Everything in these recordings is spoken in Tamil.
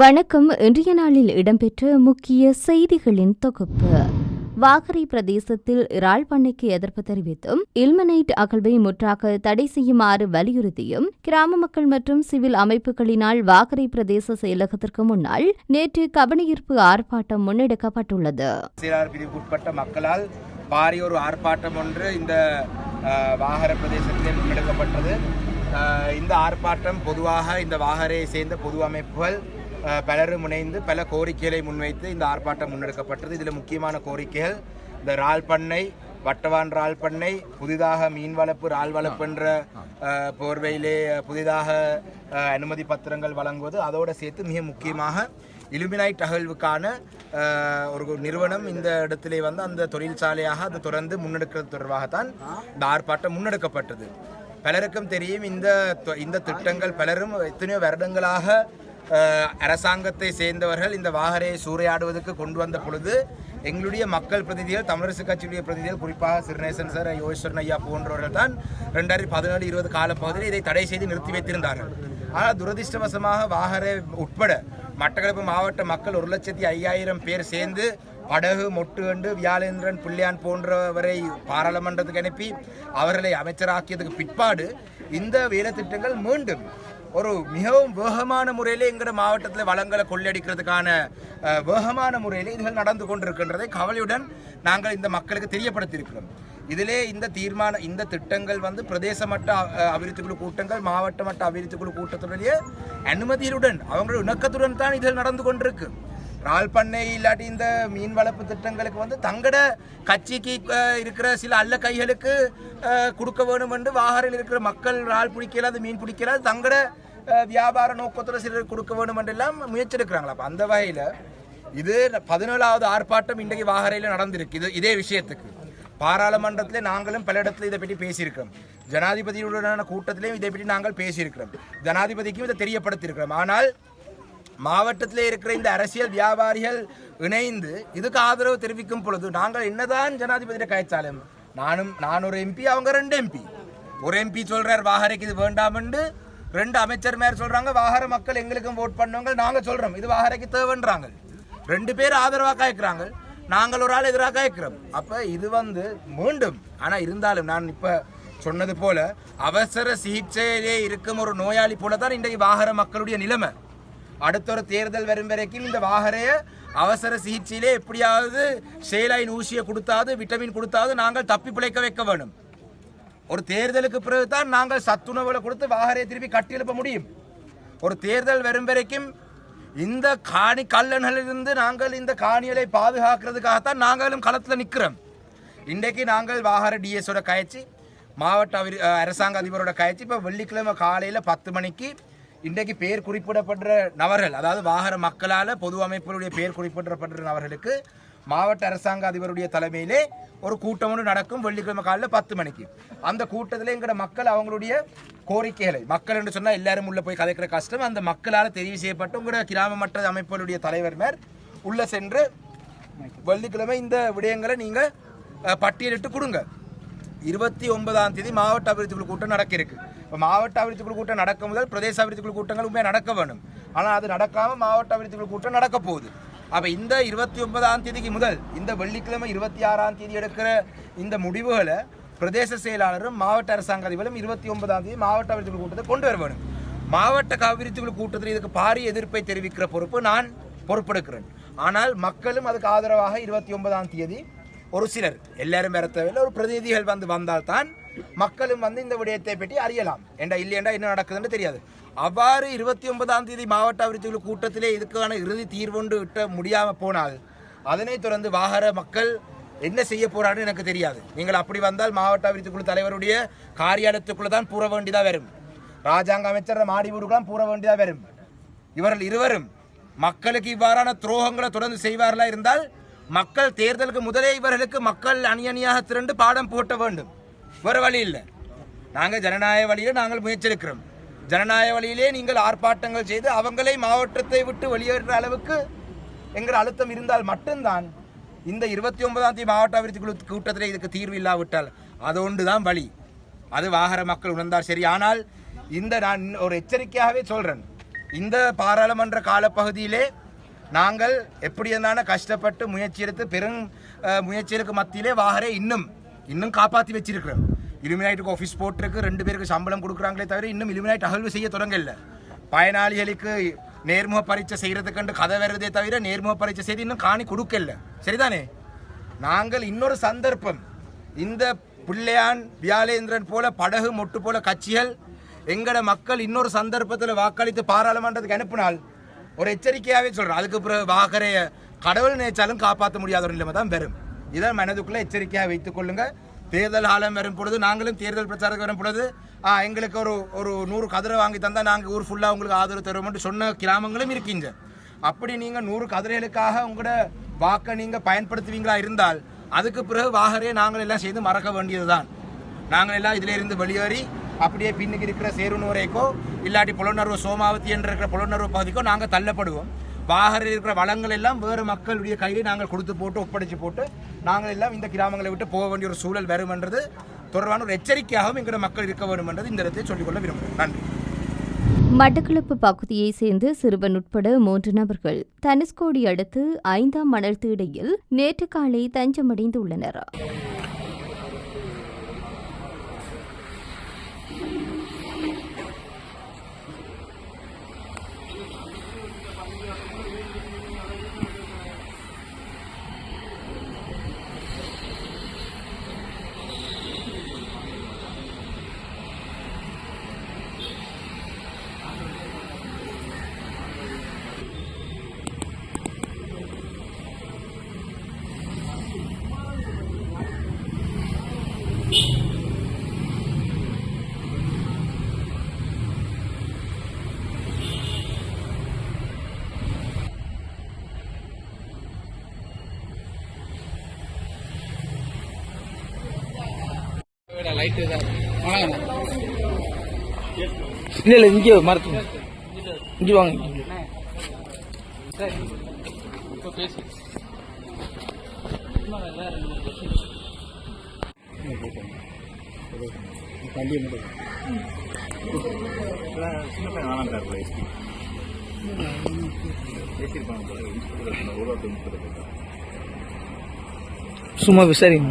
வணக்கம். இன்றைய நாளில் இடம்பெற்ற முக்கிய செய்திகளின் தொகுப்பு. வாகரை பிரதேசத்தில் இறால் பண்ணைக்கு எதிர்ப்பு தெரிவித்தும் இல்மனைட் அகழ்வை முற்றாக தடை செய்யுமாறு வலியுறுத்தியும் கிராம மக்கள் மற்றும் சிவில் அமைப்புகளினால் வாகரை பிரதேச செயலகத்திற்கு முன்னால் நேற்று கவனஈர்ப்பு ஆர்ப்பாட்டம் முன்னெடுக்கப்பட்டுள்ளது. பிரிவுக்குட்பட்ட மக்களால் பாரிய ஒரு ஆர்ப்பாட்டம் ஒன்று இந்த வாகர பிரதேசத்தில் முன்னெடுக்கப்பட்டது. இந்த ஆர்ப்பாட்டம் பொதுவாக இந்த வாகரையை சேர்ந்த பொது அமைப்புகள் பலரும் இணைந்து பல கோரிக்கைகளை முன்வைத்து இந்த ஆர்ப்பாட்டம் முன்னெடுக்கப்பட்டது. இதில் முக்கியமான கோரிக்கைகள் இந்த இறால் பண்ணை வட்டவான் இறால் பண்ணை புதிதாக மீன் வளர்ப்பு இறால் வளர்ப்பு என்ற போர்வையிலே புதிதாக அனுமதி பத்திரங்கள் வழங்குவது அதோடு சேர்த்து மிக முக்கியமாக இலுமினைட் அகழ்வுக்கான ஒரு நிறுவனம் இந்த இடத்திலே வந்து அந்த தொழிற்சாலையாக அது தொடர்ந்து முன்னெடுக்கிறது தொடர்பாகத்தான் இந்த ஆர்ப்பாட்டம் முன்னெடுக்கப்பட்டது. பலருக்கும் தெரியும் இந்த தொ- இந்த திட்டங்கள் பலரும் எத்தனையோ வருடங்களாக அரசாங்கத்தை சேர்ந்தவர்கள் இந்த வாகரையை சூறையாடுவதற்கு கொண்டு வந்த பொழுது எங்களுடைய மக்கள் பிரதிநிதிகள் தமிழரசு கட்சியுடைய பிரதிநிதிகள் குறிப்பாக சிறுநேசன் சார் யோகேஸ்வரன் ஐயா போன்றவர்கள் தான் ரெண்டாயிரத்தி பதினேழு இருபது காலப்பகுதியில் இதை தடை செய்து நிறுத்தி வைத்திருந்தார்கள். ஆனால் துரதிர்ஷ்டவசமாக வாகரை உட்பட மட்டக்களப்பு மாவட்ட மக்கள் ஒரு லட்சத்தி ஐயாயிரம் பேர் சேர்ந்து படகு மொட்டுகண்டு வியாழேந்திரன் பிள்ளையான் போன்றவரை பாராளுமன்றத்துக்கு அனுப்பி அவர்களை அமைச்சராக்கியதுக்கு பிற்பாடு இந்த வேலை திட்டங்கள் மீண்டும் ஒரு மிகவும் வேகமான முறையில் எங்கட மாவட்டத்தில் வளங்களை கொள்ளையடிக்கிறதுக்கான வேகமான முறையிலே இதுகள் நடந்து கொண்டிருக்கின்றதை கவலையுடன் நாங்கள் இந்த மக்களுக்கு தெரியப்படுத்தியிருக்கிறோம். இதிலே இந்த தீர்மான இந்த திட்டங்கள் வந்து பிரதேச மட்ட அபிவிருத்தி குழு கூட்டங்கள் மாவட்ட மட்ட அபிவிருத்தி குழு கூட்டத்துடைய அனுமதியுடன் அவங்களோட இணக்கத்துடன் தான் இதில் நடந்து கொண்டிருக்கு. இறால் பண்ணை இல்லாட்டி இந்த மீன் வளர்ப்பு திட்டங்களுக்கு வந்து தங்கட கட்சிக்கு இருக்கிற சில அல்ல கைகளுக்கு கொடுக்க வேணும் என்று வாகரில் இருக்கிற மக்கள் இறால் பிடிக்கலாது மீன் பிடிக்கல தங்கட வியாபார நோக்கத்தில் சிலர் கொடுக்க வேணும் என்றெல்லாம் முயற்சி எடுக்கிறாங்களா அப்போ அந்த வகையில் இது பதினேழாவது ஆர்ப்பாட்டம் இன்றைக்கு வாகரையில் நடந்திருக்கு. இது இதே விஷயத்துக்கு. பாராளுமன்றத்தில் நாங்களும் பல இடத்துல இதை பற்றி பேசியிருக்கிறோம். ஜனாதிபதியுடனான கூட்டத்திலையும் இதை பற்றி நாங்கள் பேசியிருக்கிறோம். ஜனாதிபதிக்கும் இதை தெரியப்படுத்தியிருக்கிறோம். ஆனால் மாவட்டத்திலே இருக்கிற இந்த அரசியல் வியாபாரிகள் இணைந்து இதுக்கு ஆதரவு தெரிவிக்கும் பொழுது நாங்கள் என்னதான் ஜனாதிபதியிட கயச்சாலும் நானும் நான் ஒரு எம்பி அவங்க ரெண்டு எம்பி ஒரு எம்பி சொல்றார் வாகரைக்கு இது வேண்டாம் என்று ரெண்டு அமைச்சர் மேயர் சொல்றாங்க வாகர மக்கள் எங்களுக்கும் ஓட் பண்ணுவாங்க நாங்கள் சொல்றோம் இது வாகரைக்கு தேவைன்றாங்க. ரெண்டு பேர் ஆதரவாக காய்க்கிறாங்க நாங்கள் ஒரு ஆள் எதிராக காய்க்கிறோம். அப்போ இது வந்து மீண்டும் ஆனால் இருந்தாலும் நான் இப்போ சொன்னது போல அவசர சிகிச்சையிலே இருக்கும் ஒரு நோயாளி போல தான் இன்றைக்கு வாகர மக்களுடைய நிலைமை. அடுத்த ஒரு தேர்தல் வரும் வரைக்கும் இந்த வாகரைய அவசர சிகிச்சையிலே எப்படியாவது செயலாயின் ஊசியை கொடுத்தாவது விட்டமின் கொடுத்தாவது நாங்கள் தப்பி பிழைக்க வைக்க வேணும் ஒரு தேர்தலுக்கு பிறகு தான் நாங்கள் சத்துணவுகளை கொடுத்து வாகரையை திருப்பி கட்டி எழுப்ப முடியும். ஒரு தேர்தல் வரும் வரைக்கும் இந்த காணி கல்லணிலிருந்து நாங்கள் இந்த காணிகளை பாதுகாக்கிறதுக்காகத்தான் நாங்களும் களத்தில் நிற்கிறோம் இன்றைக்கு நாங்கள் வாகர டிஎஸோட கயச்சி மாவட்ட அரசாங்க அதிபரோட கயச்சி இப்போ வெள்ளிக்கிழமை காலையில் பத்து மணிக்கு இன்றைக்கு பேர் குறிப்பிடப்படுற நபர்கள் அதாவது வாகர மக்களால் பொது அமைப்புடைய பேர் குறிப்பிடப்படுற நபர்களுக்கு மாவட்ட அரசாங்க அதிபருடைய தலைமையிலே ஒரு கூட்டம் ஒன்று நடக்கும் வெள்ளிக்கிழமை காலையில் பத்து மணிக்கு. அந்த கூட்டத்தில் எங்கட மக்கள் அவங்களுடைய கோரிக்கைகளை மக்கள் என்று சொன்னால் எல்லாரும் உள்ள போய் கதைக்கிற கஷ்டம் அந்த மக்களால் தெரிவு செய்யப்பட்டு உங்களோட கிராம மற்ற அமைப்புகளுடைய தலைவர்மார் உள்ள சென்று வெள்ளிக்கிழமை இந்த விடயங்களை நீங்கள் பட்டியலிட்டு கொடுங்க. இருபத்தி ஒன்பதாம் தேதி மாவட்ட அபிவிருத்தி குழு கூட்டம் நடக்க இருக்குது இப்போ மாவட்ட அபிவிருத்தி குழு கூட்டம் நடக்கும் முதல் பிரதேச அபிவிருத்தி குழு கூட்டங்கள் உண்மையாக நடக்க வேணும் ஆனால் அது நடக்காமல் மாவட்ட அபிவிருத்தி குழு கூட்டம் நடக்க போகுது. அப்போ இந்த இருபத்தி ஒன்பதாம் தேதிக்கு முதல் இந்த வெள்ளிக்கிழமை இருபத்தி ஆறாம் தேதி எடுக்கிற இந்த முடிவுகளை பிரதேச செயலாளரும் மாவட்ட அரசாங்க அதிபரும் இருபத்தி ஒன்பதாம் தேதி மாவட்ட அபிவிருத்தி குழு கூட்டத்தை கொண்டு வர வேணும் மாவட்ட அபிவிருத்தி குழு கூட்டத்தில் இதுக்கு பாரிய எதிர்ப்பை தெரிவிக்கிற பொறுப்பு நான் பொறுப்பெடுக்கிறேன். ஆனால் மக்களும் அதுக்கு ஆதரவாக இருபத்தி ஒன்பதாம் தேதி ஒரு சிலர் எல்லாரும் வேற தேவையில்லை ஒரு பிரதிநிதிகள் வந்து வந்தால்தான் மக்களும் வந்து இந்த விடயத்தை பற்றி அறியலாம். ஏண்டா இல்லையண்டா என்ன நடக்குதுன்னு தெரியாது. அவ்வாறு இருபத்தி ஒன்பதாம் தேதி மாவட்ட அபிவிருத்திகள் குழு கூட்டத்திலே இதுக்கான இறுதி தீர்வுண்டு விட்ட முடியாமல் போனால் அதனை தொடர்ந்து வாகர மக்கள் என்ன செய்ய போறான்னு எனக்கு தெரியாது. நீங்கள் அப்படி வந்தால் மாவட்ட அபிவிருத்தி குழு தலைவருடைய காரியாலயத்துக்குள்ள தான் பூர வேண்டியதாக வரும். ராஜாங்க அமைச்சர் மாடி வீடுக்கெல்லாம் பூர வேண்டியதாக வரும். இவர்கள் இருவரும் மக்களுக்கு இவ்வாறான துரோகங்களை தொடர்ந்து செய்வார்களா இருந்தால் மக்கள் தேர்தலுக்கு முதலே இவர்களுக்கு மக்கள் அணி அணியாக திரண்டு பாடம் போட்ட வேண்டும். வேறு வழி இல்லை. நாங்கள் ஜனநாயக வழியில் நாங்கள் முயற்சிருக்கிறோம் ஜனநாயக வழியிலே நீங்கள் ஆர்ப்பாட்டங்கள் செய்து அவங்களை மாவட்டத்தை விட்டு வெளியேற்ற அளவுக்கு எங்கள் அழுத்தம் இருந்தால் மட்டும்தான் இந்த இருபத்தி ஒன்பதாம் தேதி மாவட்ட அபிவிருத்தி குழு கூட்டத்தில் இதுக்கு தீர்வு இல்லாவிட்டால். அதோண்டு தான் வழி. அது வாகர மக்கள் உணர்ந்தால் சரி. ஆனால் இந்த நான் ஒரு எச்சரிக்கையாகவே சொல்கிறேன் இந்த பாராளுமன்ற காலப்பகுதியிலே நாங்கள் எப்படி இருந்தாலும் கஷ்டப்பட்டு முயற்சி எடுத்து பெரும் முயற்சிகளுக்கு மத்தியிலே வாகரை இன்னும் இன்னும் காப்பாற்றி வச்சிருக்கிறோம். இலுமினாய்ட்டுக்கு ஆஃபீஸ் போட்டிருக்கு ரெண்டு பேருக்கு சம்பளம் கொடுக்குறாங்களே தவிர இன்னும் இலுமினாய்ட் அகழ்வு செய்ய தொடங்கல. பயனாளிகளுக்கு நேர்முக பரீட்சை செய்யறதுக்கு கதை வருதே தவிர நேர்முக பரீட்சை செய்து இன்னும் காணி கொடுக்கல. சரிதானே? நாங்கள் இன்னொரு சந்தர்ப்பம். இந்த பிள்ளையான் வியாலேந்திரன் போல படகு மொட்டு போல கட்சிகள் எங்கட மக்கள் இன்னொரு சந்தர்ப்பத்தில் வாக்களித்து பாராளுமன்றத்துக்கு அனுப்பினால் ஒரு எச்சரிக்கையாகவே சொல்கிறேன் அதுக்கு பிறகு வாகரைய கடவுள் நினைச்சாலும் காப்பாற்ற முடியாத ஒரு நிலைமை தான் வெறும் இதை மனதுக்குள்ளே எச்சரிக்கையாக வைத்துக் கொள்ளுங்கள் தேர்தல் ஆலம் வரும் பொழுது நாங்களும் தேர்தல் பிரச்சாரத்துக்கு வரும் பொழுது எங்களுக்கு ஒரு ஒரு நூறு கதிரை வாங்கி தந்தால் நாங்கள் ஊர் ஃபுல்லாக உங்களுக்கு ஆதரவு தருவோம்னு சொன்ன கிராமங்களும் இருக்கீங்க அப்படி நீங்கள் நூறு கதிரைகளுக்காக உங்களோட வாக்கை நீங்கள் பயன்படுத்துவீங்களா இருந்தால் அதுக்கு பிறகு வாகரையை நாங்கள் எல்லாம் செய்து மறக்க வேண்டியதுதான். நாங்கள் எல்லாம் இதிலிருந்து வெளியேறி அப்படியே பின்னுக்கு இருக்கிற சேருநூரைக்கோ இல்லாட்டி புலனர்வு சோமாவதி என்ற இருக்கிற புலனர்வு பகுதிக்கோ நாங்கள் தள்ளப்படுவோம். பாகரில் இருக்கிற வளங்கள் எல்லாம் வேறு மக்களுடைய கையிலே நாங்கள் கொடுத்து போட்டு ஒப்படைச்சு போட்டு நாங்கள் எல்லாம் இந்த கிராமங்களை விட்டு போக வேண்டிய ஒரு சூழல் வருமென்றது தொடர்பான ஒரு எச்சரிக்கையாகவும் எங்களுடைய மக்கள் இருக்க வேண்டும் என்றது இந்த இடத்தை சொல்லிக்கொள்ள விரும்புகிறேன். நன்றி. மட்டக்களப்பு பகுதியைச் சேர்ந்த சிறுவன் உட்பட மூன்று நபர்கள் தனுஷ்கோடி அடுத்து ஐந்தாம் மணல் தீடையில் நேற்று காலை தஞ்சமடைந்துள்ளனர். இல்ல இல்ல இங்கே மரத்து இங்க வாங்க இங்க. சும்மா விசாரிங்க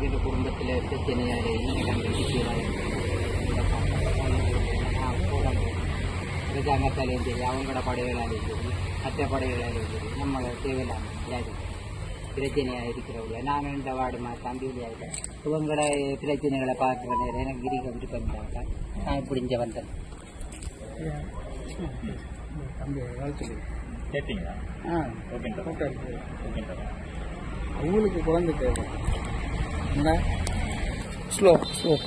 இந்த குடும்பத்தில் பிரச்சனையாலே அரசாங்கத்தாலேயும் சரி அவங்களோட படைகளாலேயும் சரி மற்ற படைகளாலேயும் சரி நம்மளை தேவையில்லாமல் விளையாடு பிரச்சனையாக இருக்கிறவங்க நானும் இந்த வார்டு மா தம்பி விளையாடுறேன் இவங்களோட பிரச்சனைகளை பார்க்குற நேரம் எனக்கு கிரிக்க விருப்பம் நான் இப்படி இங்கே வந்தேன் ஆ அவங்களுக்கு குழந்தை தேவை Да? Слог, слог.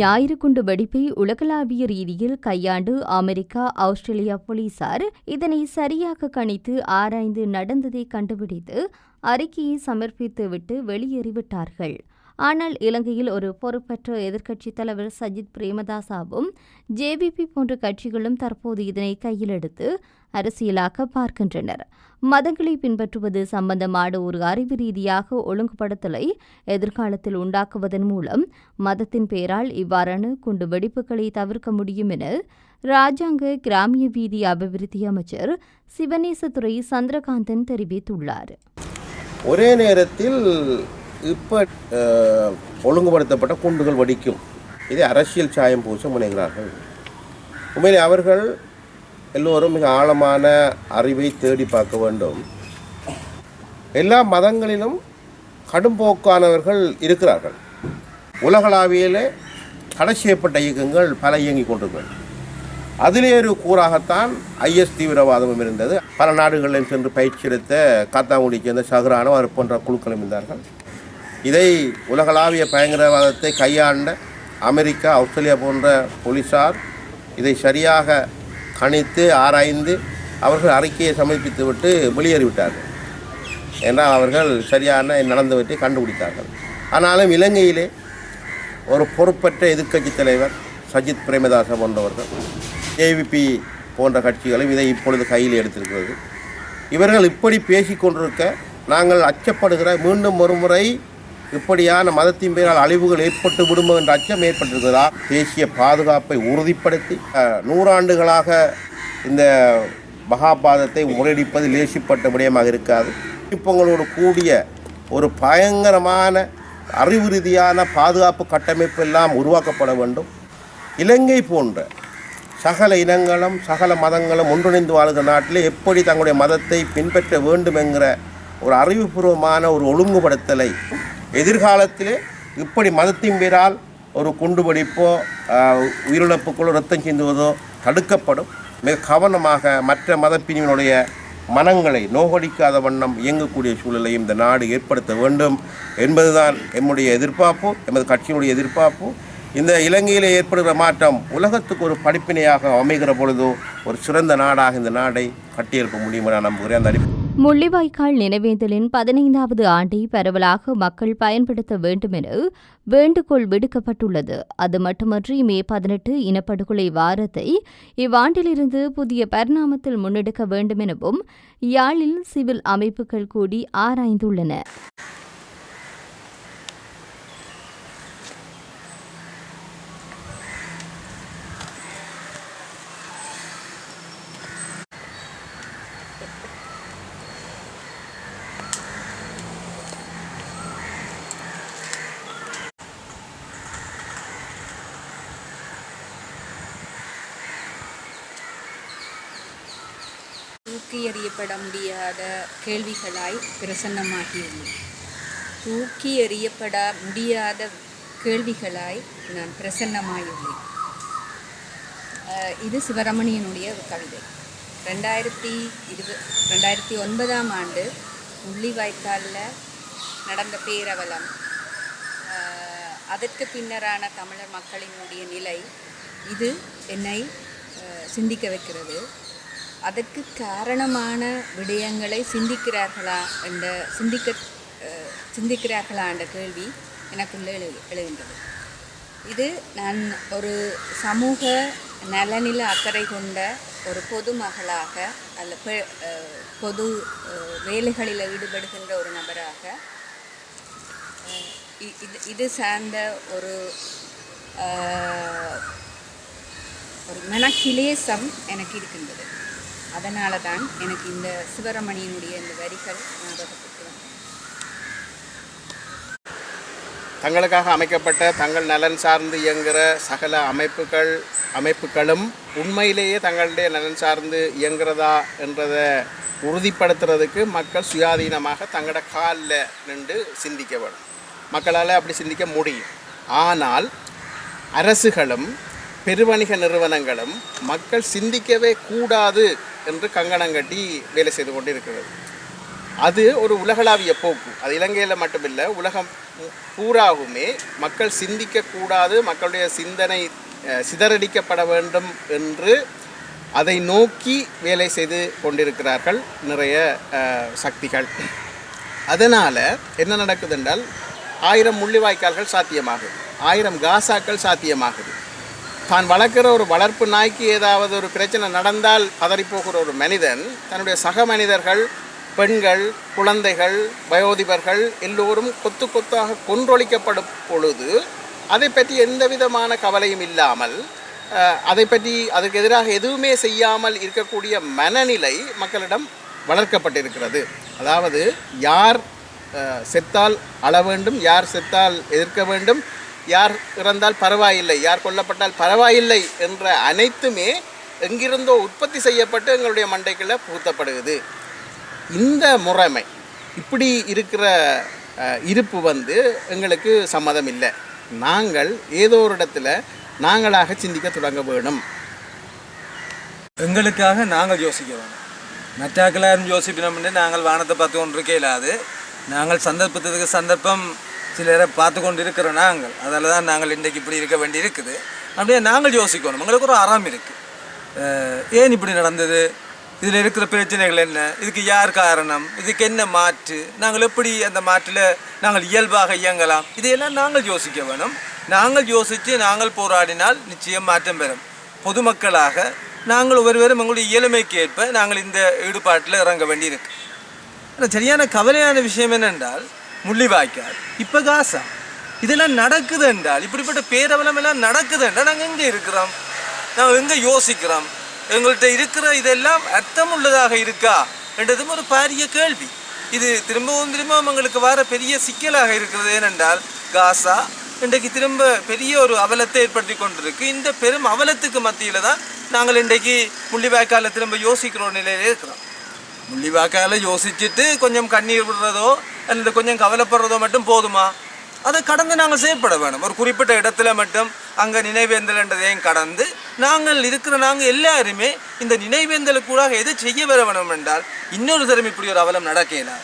ஞாயிறு குண்டு வெடிப்பை உலகளாவிய ரீதியில் கையாண்டு அமெரிக்கா ஆஸ்திரேலியா போலீசார் இதனை சரியாக கணித்து ஆராய்ந்து நடந்ததை கண்டுபிடித்து அறிக்கையை சமர்ப்பித்துவிட்டு வெளியேறிவிட்டார்கள். ஆனால் இலங்கையில் ஒரு பொறுப்பற்ற எதிர்க்கட்சித் தலைவர் சஜித் பிரேமதாசாவும் ஜேவிபி போன்ற கட்சிகளும் தற்போது இதனை கையில் எடுத்து அரசியலாக்க பார்க்கின்றனர். மதங்களை பின்பற்றுவது சம்பந்தமான ஒரு அறிவு ரீதியாக ஒழுங்குபடுத்தலை எதிர்காலத்தில் உண்டாக்குவதன் மூலம் மதத்தின் பெயரால் இவ்வாறான குண்டு வெடிப்புகளை தவிர்க்க முடியும் என ராஜாங்க கிராமிய வீதி அபிவிருத்தி அமைச்சர் சிவநேசத்துறை சந்திரகாந்தன் தெரிவித்துள்ளார். ஒரே நேரத்தில் இப்போ ஒழுங்குபடுத்தப்பட்ட குண்டுகள் வடிக்கும். இதை அரசியல் சாயம் பூச முனைகிறார்கள். உண்மையிலே அவர்கள் எல்லோரும் மிக ஆழமான அறிவை தேடி பார்க்க வேண்டும். எல்லா மதங்களிலும் கடும்போக்கானவர்கள் இருக்கிறார்கள். உலகளாவியிலே தடை செய்யப்பட்ட இயக்கங்கள் பல இயங்கிக் கொண்டிருக்கிறது. அதிலே ஒரு கூறாகத்தான் ஐஎஸ் தீவிரவாதமும் இருந்தது. பல நாடுகளில் சென்று பயிற்சி எடுத்த காத்தாங்குடி சேர்ந்த சகுரானவர் போன்ற குழுக்களும் இருந்தார்கள். இதை உலகளாவிய பயங்கரவாதத்தை கையாண்ட அமெரிக்கா ஆஸ்திரேலியா போன்ற போலீசார் இதை சரியாக கணித்து ஆராய்ந்து அவர்கள் அறிக்கையை சமர்ப்பித்துவிட்டு வெளியேறிவிட்டார்கள். என்றால் அவர்கள் சரியான நடந்தவற்றை கண்டுபிடித்தார்கள். ஆனாலும் இலங்கையிலே ஒரு பொறுப்பற்ற எதிர்க்கட்சி தலைவர் சஜித் பிரேமதாச போன்றவர்கள் ஏவிபி போன்ற கட்சிகளும் இதை இப்பொழுது கையில் எடுத்திருக்கிறது. இவர்கள் இப்படி பேசிக்கொண்டிருக்க நாங்கள் அச்சப்படுகிற மீண்டும் ஒரு முறை இப்படியான மதத்தின் பெயரால் அழிவுகள் ஏற்பட்டு விடுமோ என்ற அச்சம் ஏற்பட்டிருக்கிறதா? தேசிய பாதுகாப்பை உறுதிப்படுத்தி நூறாண்டுகளாக இந்த மகாபாரதத்தை முறையடிப்பது லேசிப்பட்ட விடயமாக இருக்காது. இப்பங்களோடு கூடிய ஒரு பயங்கரமான அறிவு ரீதியான பாதுகாப்பு கட்டமைப்பு எல்லாம் உருவாக்கப்பட வேண்டும். இலங்கை போன்ற சகல இனங்களும் சகல மதங்களும் ஒன்றிணைந்து வாழ்கிற நாட்டில் எப்படி தங்களுடைய மதத்தை பின்பற்ற வேண்டும் என்கிற ஒரு அறிவுபூர்வமான ஒரு ஒழுங்குபடுத்தலை எதிர்காலத்திலே இப்படி மதத்தின் பேரால் ஒரு குண்டுபிடிப்போ ஆஹ், உயிரிழப்புக்குள்ளோ ரத்தம் சிந்துவதோ தடுக்கப்படும். மிக கவனமாக மற்ற மதப்பிரிவினுடைய மனங்களை நோகடிக்காத வண்ணம் இயங்கக்கூடிய சூழலை இந்த நாடு ஏற்படுத்த வேண்டும் என்பதுதான் எம்முடைய எதிர்பார்ப்பு எமது கட்சியினுடைய எதிர்பார்ப்பு. இந்த இலங்கையில் ஏற்படுகிற மாற்றம் உலகத்துக்கு ஒரு படிப்பினையாக அமைகிற பொழுதோ ஒரு சிறந்த நாடாக இந்த நாடை கட்டியெழுப்ப முடியும் என நம்புகிறேன். அந்த அடிப்படையில் முள்ளிவாய்க்கால் நினைவேந்தலின் பதினைந்தாவது ஆண்டை பரவலாக மக்கள் பயன்படுத்த வேண்டும் என வேண்டுகோள் விடுக்கப்பட்டுள்ளது. அது மட்டுமன்றி மே பதினெட்டு இனப்படுகொலை வாரத்தை இவ்வாண்டிலிருந்து புதிய பரிணாமத்தில் முன்னெடுக்க வேண்டும் எனவும் யாழில் சிவில் அமைப்புகள் கூடி ஆராய்ந்துள்ளன. தூக்கி எறியப்பட முடியாத கேள்விகளாய் பிரசன்னமாகியுள்ளேன். தூக்கி எறியப்பட முடியாத கேள்விகளாய் நான் பிரசன்னமாயுள்ளேன். இது சிவரமணியனுடைய ஒரு கவிதை. ரெண்டாயிரத்தி இருபது ரெண்டாயிரத்தி ஒன்பதாம் ஆண்டு முள்ளிவாய்க்காலில் நடந்த பேரவலம் அதற்கு பின்னரான தமிழர் மக்களினுடைய நிலை இது என்னை சிந்திக்க வைக்கிறது. அதற்கு காரணமான விடயங்களை சிந்திக்கிறார்களா என்ற சிந்திக்க சிந்திக்கிறார்களா என்ற கேள்வி எனக்குள்ளே எழு எழுகின்றது. இது நான் ஒரு சமூக நலனில அக்கறை கொண்ட ஒரு பொதுமகளாக அல்ல பொது வேலைகளில் ஈடுபடுகின்ற ஒரு நபராக இது இது சார்ந்த ஒரு ஒரு மனக்கிலேசம் எனக்கு இருக்கின்றது. அதனால தான் எனக்கு இந்த சிவரமணியினுடைய இந்த வரிகள் ஞாபகத்துக்கு தங்களுக்காக அமைக்கப்பட்ட தங்கள் நலன் சார்ந்து இயங்குகிற சகல அமைப்புகள் அமைப்புகளும் உண்மையிலேயே தங்களுடைய நலன் சார்ந்து இயங்குறதா என்றதை உறுதிப்படுத்துறதுக்கு மக்கள் சுயாதீனமாக தங்களோட காலில் நின்று சிந்திக்க வேணும் மக்களால் அப்படி சிந்திக்க முடியும். ஆனால் அரசுகளும் பெருவணிக நிறுவனங்களும் மக்கள் சிந்திக்கவே கூடாது என்று கங்கணம் கட்டி வேலை செய்து கொண்டு இருக்கிறது அது ஒரு உலகளாவிய போக்கு. அது இலங்கையில் மட்டுமில்லை உலகம் பூ- பூராவுமே மக்கள் சிந்திக்கக்கூடாது மக்களுடைய சிந்தனை சிதறடிக்கப்பட வேண்டும் என்று அதை நோக்கி வேலை செய்து கொண்டிருக்கிறார்கள் நிறைய சக்திகள். அதனால் என்ன நடக்குது என்றால் ஆயிரம் முள்ளிவாய்க்கால்கள் சாத்தியமாகுது. ஆயிரம் காசாக்கள் சாத்தியமாகுது. தான் வளர்க்குற ஒரு வளர்ப்பு நாய்க்கு ஏதாவது ஒரு பிரச்சனை நடந்தால் பதறிப்போகிற ஒரு மனிதன் தன்னுடைய சக மனிதர்கள் பெண்கள் குழந்தைகள் வயோதிபர்கள் எல்லோரும் கொத்து கொத்தாக கொன்றொழிக்கப்படும் பொழுது அதை பற்றி எந்த விதமான கவலையும் இல்லாமல் அதை பற்றி அதற்கு எதிராக எதுவுமே செய்யாமல் இருக்கக்கூடிய மனநிலை மக்களிடம் வளர்க்கப்பட்டிருக்கிறது. அதாவது யார் செத்தால் அள வேண்டும் யார் செத்தால் எதிர்க்க வேண்டும் யார் இறந்தால் பரவாயில்லை யார் கொல்லப்பட்டால் பரவாயில்லை என்ற அனைத்துமே எங்கிருந்தோ உற்பத்தி செய்யப்பட்டு எங்களுடைய மண்டைக்குள்ளே புகுத்தப்படுகிறது. இந்த முறைமை இப்படி இருக்கிற இருப்பு வந்து எங்களுக்கு சம்மதம் இல்லை நாங்கள் ஏதோ ஒரு இடத்துல நாங்களாக சிந்திக்க தொடங்க வேணும். எங்களுக்காக நாங்கள் யோசிக்க வேணும். மற்றாக்களாரும் யோசிப்பினோம்னு நாங்கள் வானத்தை பார்த்து கொண்டிருக்க இல்லாது நாங்கள் சந்தர்ப்பத்துக்கு சந்தர்ப்பம் சிலரை பார்த்து கொண்டு இருக்கிற நாங்கள். அதில் தான் நாங்கள் இன்றைக்கு இப்படி இருக்க வேண்டி இருக்குது. அப்படியே நாங்கள் யோசிக்கணும். எங்களுக்கு ஒரு அறம் இருக்குது ஏன் இப்படி நடந்தது? இதில் இருக்கிற பிரச்சனைகள் என்ன? இதுக்கு யார் காரணம்? இதுக்கு என்ன மாற்று? நாங்கள் எப்படி அந்த மாற்றில் நாங்கள் இயல்பாக இயங்கலாம்? இதையெல்லாம் நாங்கள் யோசிக்க வேணும். நாங்கள் யோசித்து நாங்கள் போராடினால் நிச்சயம் மாற்றம் பெறும். பொதுமக்களாக நாங்கள் ஒருவரும் எங்களுடைய இயலுமைக்கு ஏற்ப நாங்கள் இந்த ஈடுபாட்டில் இறங்க வேண்டியிருக்கு. ஆனால் சரியான கவலையான விஷயம் என்னென்றால் முள்ளிவாய்க்கால். இப்போ காசா? இதெல்லாம் நடக்குது என்றால் இப்படிப்பட்ட பேரவலம் எல்லாம் நடக்குது என்றால் நாங்கள் எங்கே இருக்கிறோம்? நாங்கள் எங்கே யோசிக்கிறோம்? எங்கள்கிட்ட இருக்கிற இதெல்லாம் அர்த்தம் உள்ளதாக இருக்கா? என்றதும் ஒரு பாரிய கேள்வி. இது திரும்பவும் திரும்பவும் எங்களுக்கு வர பெரிய சிக்கலாக இருக்கிறது ஏனென்றால் காசா இன்றைக்கு திரும்ப பெரிய ஒரு அவலத்தை ஏற்படுத்தி கொண்டிருக்கு. இந்த பெரும் அவலத்துக்கு மத்தியில் தான் நாங்கள் இன்றைக்கு முள்ளிவாய்க்கால திரும்ப யோசிக்கிற நிலையிலே இருக்கிறோம். முள்ளிவாய்க்கால யோசிச்சுட்டு கொஞ்சம் கண்ணீர் விடுறதோ இந்த கொஞ்சம் கவலைப்படுறதோ மட்டும் போதுமா? அதை கடந்து நாங்கள் செயற்பட வேணும் ஒரு குறிப்பிட்ட இடத்துல மட்டும் அங்கே நினைவேந்தல்ன்றதையும் கடந்து நாங்கள் இருக்கிற நாங்கள் எல்லாருமே இந்த நினைவேந்தலுக்கூடாக எது செய்ய வர வேணும் என்றால் இன்னொரு தரம் இப்படி ஒரு அவலம் நடக்கலாம்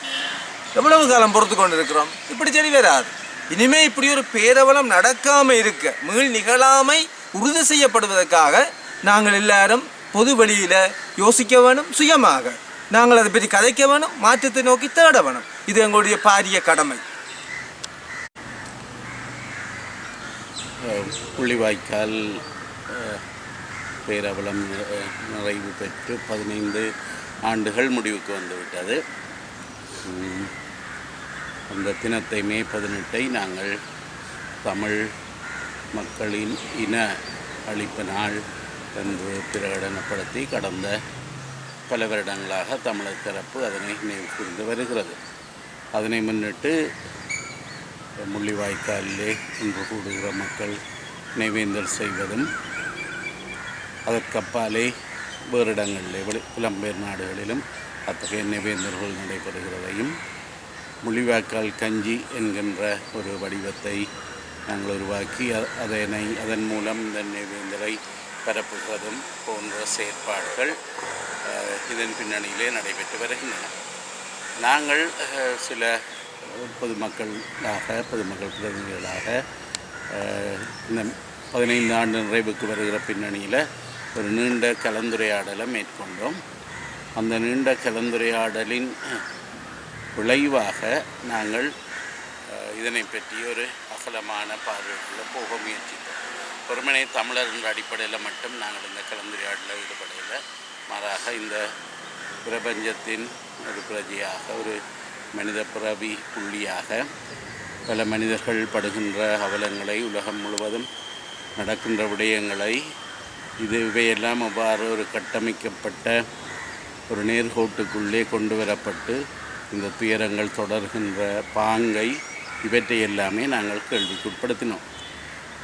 எவ்வளவு காலம் பொறுத்து கொண்டு இருக்கிறோம் இப்படி சரி வராது. இனிமே இப்படி ஒரு பேரவலம் நடக்காமல் இருக்க மீள் நிகழாமை உறுதி செய்யப்படுவதற்காக நாங்கள் எல்லாரும் பொது வழியில் யோசிக்க வேணும் சுயமாக. நாங்கள் அதை பற்றி கதைக்க வேணும் மாற்றத்தை நோக்கி தேட வேணும். இது எங்களுடைய பாரிய கடமை. புள்ளிவாய்க்கால் பேரவலம் நிறைவு பெற்று பதினைந்து ஆண்டுகள் முடிவுக்கு வந்துவிட்டது. அந்த தினத்தை மே பதினெட்டை நாங்கள் தமிழ் மக்களின் இன அழிப்பு நாள் என்று பிரகடனப்படுத்தி கடந்த பல வருடங்களாக தமிழர் தரப்பு அதனை நினைவு கூர்ந்து வருகிறது. அதனை முன்னிட்டு முள்ளிவாய்க்காலிலே ஒன்று கூடுகிற மக்கள் நினைவேந்தல் செய்வதும் அதற்கப்பாலே வேறு இடங்களிலே வெளி புலம்பெயர் நாடுகளிலும் அத்தகைய நினைவேந்தல்கள் நடைபெறுகிறதையும் முள்ளிவாய்க்கால் கஞ்சி என்கின்ற ஒரு வடிவத்தை நாங்கள் உருவாக்கி அதனை அதன் மூலம் இந்த நினைவேந்தலை பரப்புகிறதும் போன்ற செயற்பாடுகள் இதன் பின்னணியிலே நடைபெற்று வருகின்றன. நாங்கள் சில பொதுமக்களாக பொதுமக்கள் பிரதிநிதிகளாக இந்த பதினைந்து ஆண்டு நிறைவுக்கு வருகிற பின்னணியில் ஒரு நீண்ட கலந்துரையாடலை மேற்கொண்டோம். அந்த நீண்ட கலந்துரையாடலின் விளைவாக நாங்கள் இதனை பற்றி ஒரு அகலமான பார்வைகளில் போக முயற்சித்தோம். ஒருமனை தமிழர் என்ற அடிப்படையில் மட்டும் நாங்கள் இந்த கலந்துரையாடலில் ஈடுபடவில்லை. மாறாக இந்த பிரபஞ்சத்தின் ஒரு பிரஜையாக ஒரு மனித பிறவி புள்ளியாக பல மனிதர்கள் படுகின்ற அவலங்களை உலகம் முழுவதும் நடக்கின்ற விடயங்களை இது இவையெல்லாம் அவ்வாறு ஒரு கட்டமைக்கப்பட்ட ஒரு நேர்கோட்டுக்குள்ளே கொண்டு வரப்பட்டு இந்த துயரங்கள் தொடர்கின்ற பாங்கை இவற்றை எல்லாமே நாங்கள் கேள்விக்குட்படுத்தினோம்.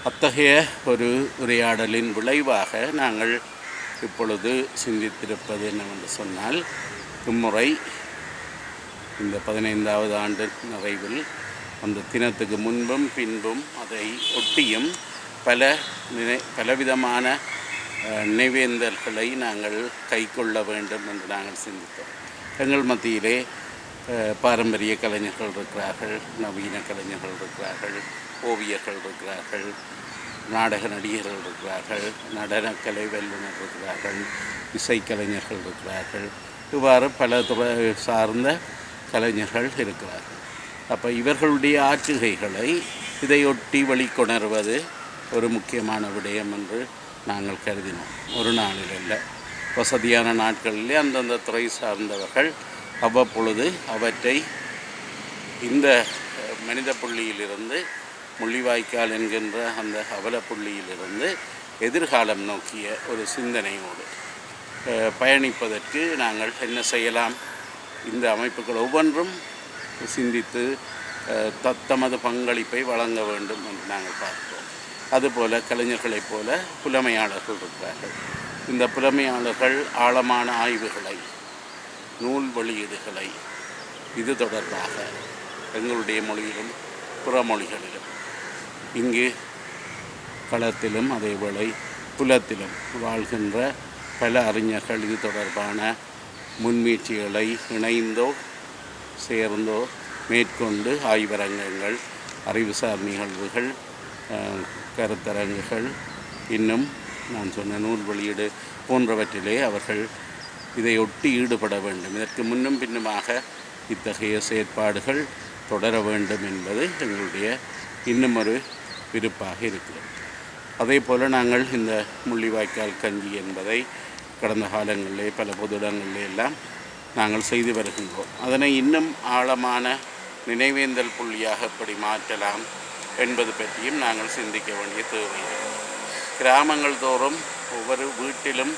அத்தகைய ஒரு உரையாடலின் விளைவாக நாங்கள் இப்பொழுது சிந்தித்திருப்பது என்னவென்று சொன்னால் இம்முறை இந்த பதினைந்தாவது ஆண்டு நிறைவில் அந்த தினத்துக்கு முன்பும் பின்பும் அதை ஒட்டியும் பல நினை பலவிதமான அஹ், நினைவேந்தல்களை நாங்கள் கைக்கொள்ள வேண்டும் என்று நாங்கள் சிந்தித்தோம். எங்கள் மத்தியிலே பாரம்பரிய கலைஞர்கள் இருக்கிறார்கள் நவீன கலைஞர்கள் இருக்கிறார்கள் ஓவியர்கள் இருக்கிறார்கள் நாடக நடிகர்கள் இருக்கிறார்கள் நடனக்கலை வல்லுநர் இருக்கிறார்கள் இசைக்கலைஞர்கள் இருக்கிறார்கள். இவ்வாறு பல துறை சார்ந்த கலைஞர்கள் இருக்கிறார்கள். அப்போ இவர்களுடைய ஆற்றுகைகளை இதையொட்டி வெளிக்கொணர்வது ஒரு முக்கியமான விடயம் என்று நாங்கள் கருதினோம். ஒரு நாளில் இல்லை வசதியான நாட்களிலே அந்தந்த துறை சார்ந்தவர்கள் அவ்வப்பொழுது அவற்றை இந்த மனித புள்ளியிலிருந்து முள்ளிவாய்க்கால் என்கின்ற அந்த அவலப்புள்ளியிலிருந்து எதிர்காலம் நோக்கிய ஒரு சிந்தனையோடு பயணிப்பதற்கு நாங்கள் என்ன செய்யலாம்? இந்த அமைப்புகள் ஒவ்வொன்றும் சிந்தித்து தத்தமது பங்களிப்பை வழங்க வேண்டும் என்று நாங்கள் பார்த்தோம். அதுபோல கலைஞர்களைப் போல புலமையாளர்கள் இருக்கிறார்கள். இந்த புலமையாளர்கள் ஆழமான ஆய்வுகளை நூல் வெளியீடுகளை இது தொடர்பாக எங்களுடைய மொழியிலும் புற மொழிகளிலும் இங்கு களத்திலும் அதேவேளை புலத்திலும் வாழ்கின்ற பல அறிஞர்கள் இது தொடர்பான முன்முயற்சிகளை இணைந்தோ சேர்ந்தோ மேற்கொண்டு ஆய்வரங்கங்கள் அறிவுசார் நிகழ்வுகள் கருத்தரங்குகள் இன்னும் நான் சொன்ன நூல் வெளியீடு போன்றவற்றிலே அவர்கள் இதையொட்டி ஈடுபட வேண்டும். இதற்கு முன்னும் பின்னுமாக இத்தகைய செயற்பாடுகள் தொடர வேண்டும் என்பது எங்களுடைய இன்னும் ஒரு விருப்பாக இருக்கிறது. அதே போல் நாங்கள் இந்த முள்ளிவாய்க்கால் கஞ்சி என்பதை கடந்த காலங்களிலே பல பொது இடங்களிலே எல்லாம் நாங்கள் செய்து வருகின்றோம். அதனை இன்னும் ஆழமான நினைவேந்தல் புள்ளியாக எப்படி மாற்றலாம் என்பது பற்றியும் நாங்கள் சிந்திக்க வேண்டிய தேவை. கிராமங்கள் தோறும் ஒவ்வொரு வீட்டிலும்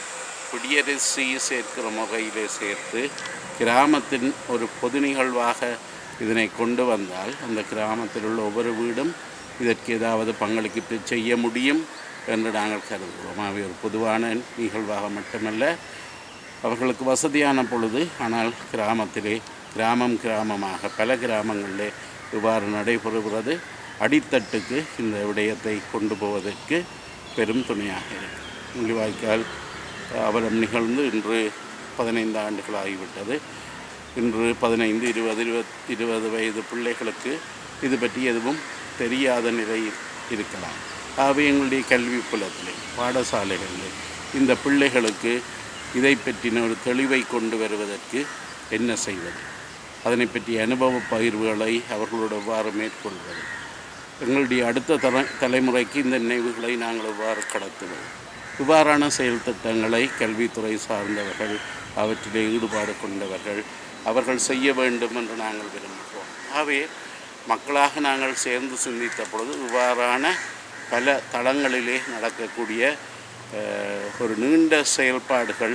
குடியரசி சேர்க்கிற முறையிலே சேர்த்து கிராமத்தின் ஒரு பொது நிகழ்வாக இதனை கொண்டு வந்தால் அந்த கிராமத்தில் உள்ள ஒவ்வொரு வீடும் இதற்கு ஏதாவது பங்களிப்பு செய்ய முடியும் என்று நாங்கள் கருதுகிறோம். அவை ஒரு பொதுவான நிகழ்வாக மட்டுமல்ல அவர்களுக்கு வசதியான பொழுது ஆனால் கிராமத்திலே கிராமம் கிராமமாக பல கிராமங்களிலே இவ்வாறு நடைபெறுகிறது. அடித்தட்டுக்கு இந்த விடயத்தை கொண்டு போவதற்கு பெரும் துணையாக இருக்கு. முள்ளிவாய்க்கால் அவலம் நிகழ்ந்து இன்று பதினைந்து ஆண்டுகள் ஆகிவிட்டது. இன்று பதினைந்து இருபது இருபத் இருபது வயது பிள்ளைகளுக்கு இது பற்றி எதுவும் தெரியாத நிலையில் இருக்கலாம். ஆகவே எங்களுடைய கல்வி புலத்திலே பாடசாலைகளிலே இந்த பிள்ளைகளுக்கு இதை பற்றின ஒரு தெளிவை கொண்டு வருவதற்கு என்ன செய்வது? அதனை பற்றிய அனுபவ பகிர்வுகளை அவர்களோடு எவ்வாறு மேற்கொள்வது? எங்களுடைய அடுத்த தல தலைமுறைக்கு இந்த நினைவுகளை நாங்கள் எவ்வாறு கடத்துவோம் இவ்வாறான செயல் திட்டங்களை கல்வித்துறை சார்ந்தவர்கள் அவற்றிலே ஈடுபாடு கொண்டவர்கள் அவர்கள் செய்ய வேண்டும் என்று நாங்கள் விரும்புகிறோம். ஆகவே மக்களாக நாங்கள் சேர்ந்து சிந்தித்த பொழுது இவ்வாறான பல தளங்களிலே நடக்கக்கூடிய ஒரு நீண்ட செயல்பாடுகள்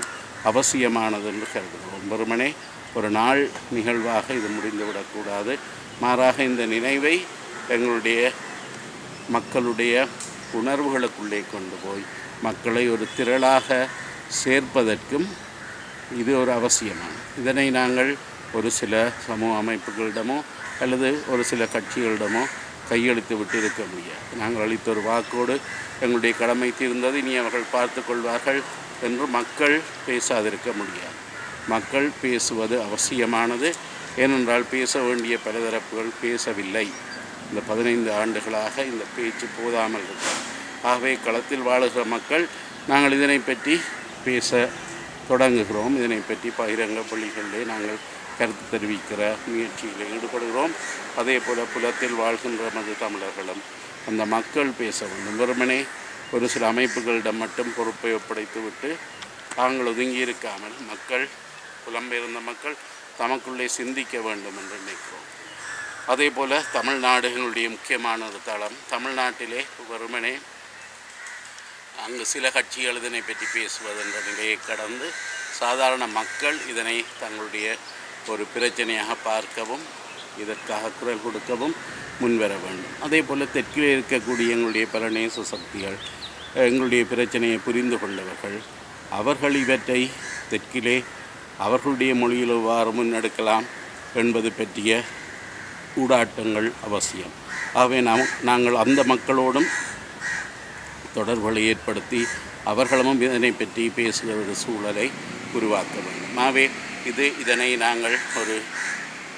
அவசியமானது என்று கருதுகிறோம். வெறுமனே ஒரு நாள் நிகழ்வாக இது முடிந்துவிடக்கூடாது மாறாக இந்த நினைவை எங்களுடைய மக்களுடைய உணர்வுகளுக்குள்ளே கொண்டு போய் மக்களை ஒரு திரளாக சேர்ப்பதற்கும் இது ஒரு அவசியமானது. இதனை நாங்கள் ஒரு சில சமூக அமைப்புகளிடமோ அல்லது ஒரு சில கட்சிகளிடமோ கையெழுத்து விட்டு இருக்க முடியாது. நாங்கள் அளித்த ஒரு வாக்கோடு எங்களுடைய கடமை தீர்ந்தது. இனி அவர்கள் பார்த்து கொள்வார்கள் என்று மக்கள் பேசாதிருக்க முடியாது. மக்கள் பேசுவது அவசியமானது. ஏனென்றால் பேச வேண்டிய பலதரப்புகள் பேசவில்லை. இந்த பதினைந்து ஆண்டுகளாக இந்த பேச்சு போதாமல் இருக்கிறது ஆகவே களத்தில் வாழுகிற மக்கள் நாங்கள் இதனை பற்றி பேச தொடங்குகிறோம். இதனை பற்றி பகிரங்க பள்ளிகளிலே நாங்கள் கருத்து தெரிவிக்கிற முயற்சியில் ஈடுபடுகிறோம். அதே போல் புலத்தில் வாழ்கின்ற மது தமிழர்களும் அந்த மக்கள் பேச வேண்டும். வெறுமனே ஒரு சில அமைப்புகளிடம் மட்டும் பொறுப்பை ஒப்படைத்து விட்டு தாங்கள் ஒதுங்கி இருக்காமல் மக்கள் புலம்பெயர்ந்த மக்கள் தமக்குள்ளே சிந்திக்க வேண்டும் என்று நினைக்கிறோம். அதே போல் தமிழ்நாடுகளுடைய முக்கியமான ஒரு தளம். தமிழ்நாட்டிலே வெறுமனே அங்கு சில கட்சிகள் இதனை பற்றி பேசுவது என்ற நிலையை கடந்து சாதாரண மக்கள் இதனை தங்களுடைய ஒரு பிரச்சனையாக பார்க்கவும் இதற்காக குரல் கொடுக்கவும் முன்வர வேண்டும். அதே போல் தெற்கில் இருக்கக்கூடிய எங்களுடைய பல நேச சக்திகள் எங்களுடைய பிரச்சனையை புரிந்து கொண்டவர்கள் அவர்கள் இவற்றை தெற்கிலே அவர்களுடைய மொழியில் எவ்வாறு முன்னெடுக்கலாம் என்பது பற்றிய ஊடாட்டங்கள் அவசியம். ஆகவே நாம் நாங்கள் அந்த மக்களோடும் தொடர்புகளை ஏற்படுத்தி அவர்களும் இதனை பற்றி பேசுகிற ஒரு சூழலை உருவாக்க வேண்டும். ஆகவே இது இதனை நாங்கள் ஒரு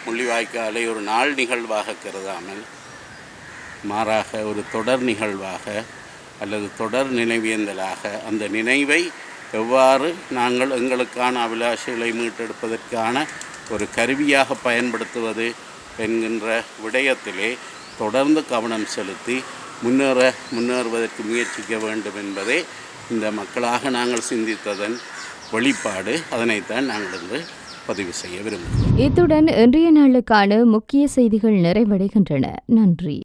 முள்ளிவாய்க்காலை ஒரு நாள் நிகழ்வாக கருதாமல் மாறாக ஒரு தொடர் நிகழ்வாக அல்லது தொடர் நினைவேந்தலாக அந்த நினைவை எவ்வாறு நாங்கள் எங்களுக்கான அபிலாஷைகளை மீட்டெடுப்பதற்கான ஒரு கருவியாக பயன்படுத்துவது என்கின்ற விடயத்திலே தொடர்ந்து கவனம் செலுத்தி முன்னேற முன்னேறுவதற்கு முயற்சிக்க வேண்டும் என்பதே இந்த மக்களாக நாங்கள் சிந்தித்ததன் வழிபாடு அதனைத்தான் நாங்கள் வந்து பதிவு செய்ய விரும்புகிறோம். இத்துடன் இன்றைய நாளுக்கான முக்கிய செய்திகள் நிறைவடைகின்றன. நன்றி.